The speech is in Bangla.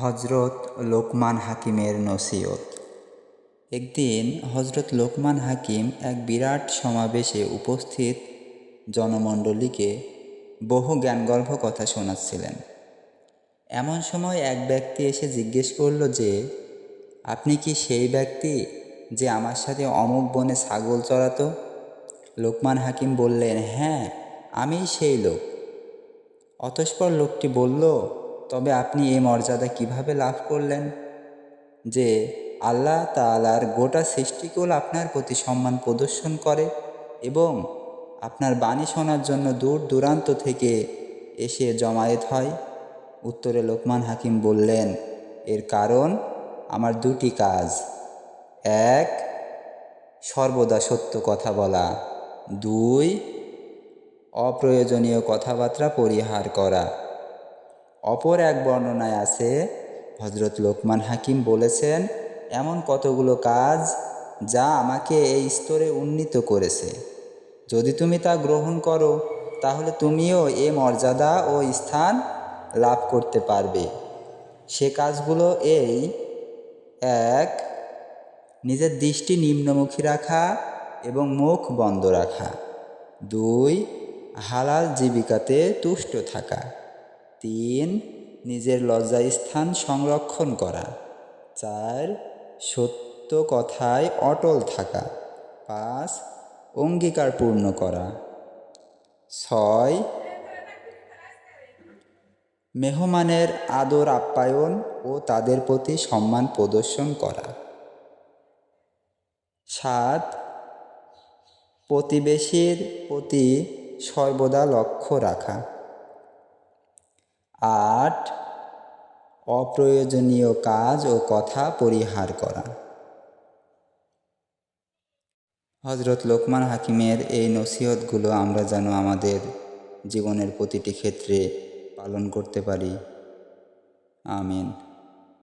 হজরত লোকমান হাকিমের নসিহত। একদিন হজরত লোকমান হাকিম এক বিরাট সমাবেশে উপস্থিত জনমণ্ডলীকে বহু জ্ঞানগর্ভ কথা শোনাচ্ছিলেন। এমন সময় এক ব্যক্তি এসে জিজ্ঞেস করল যে, আপনি কি সেই ব্যক্তি যে আমার সাথে অমুক বনে ছাগল চড়াতো? লোকমান হাকিম বললেন হ্যাঁ আমিই সেই লোক। অতঃপর লোকটি বলল তবে আপনি এই মর্যাদা কীভাবে লাভ করলেন? যে আল্লাহ তালার গোটা সৃষ্টিকুল আপনার প্রতি সম্মান প্রদর্শন করে এবং আপনার বাণী শোনার জন্য দূর দূরান্ত থেকে এসে জমায়েত হয়। উত্তরে লোকমান হাকিম বললেন, এর কারণ আমার দুটি কাজ। এক, সর্বদা সত্য কথা বলা। দুই, অপ্রয়োজনীয় কথাবার্তা পরিহার করা। অপর এক বর্ণনায় আছে হজরত লোকমান হাকিম বলেছেন, এমন কতগুলো কাজ যা আমাকে এই স্তরে উন্নীত করেছে। যদি তুমি তা গ্রহণ করো, তাহলে তুমিও এ মর্যাদা ও স্থান লাভ করতে পারবে। সে কাজগুলো এই, এক, নিজের দৃষ্টি নিম্নমুখী রাখা এবং মুখ বন্ধ রাখা। দুই, হালাল জীবিকাতে তুষ্ট থাকা। তিন, নিজের লজ্জাস্থান সংরক্ষণ করা। চার, সত্য কথায় অটল থাকা। পাঁচ, অঙ্গীকার পূর্ণ করা। ছয়, মেহমানের আদর আপ্যায়ন ও তাদের প্রতি সম্মান প্রদর্শন করা। সাত, প্রতিবেশীর প্রতি সর্বদা লক্ষ্য রাখা। আট, অপ্রয়োজনীয় কাজ ও কথা পরিহার করা। হজরত লোকমান হাকিমের এই নসিহতগুলো আমরা যেন আমাদের জীবনের প্রতিটি ক্ষেত্রে পালন করতে পারি। আমিন।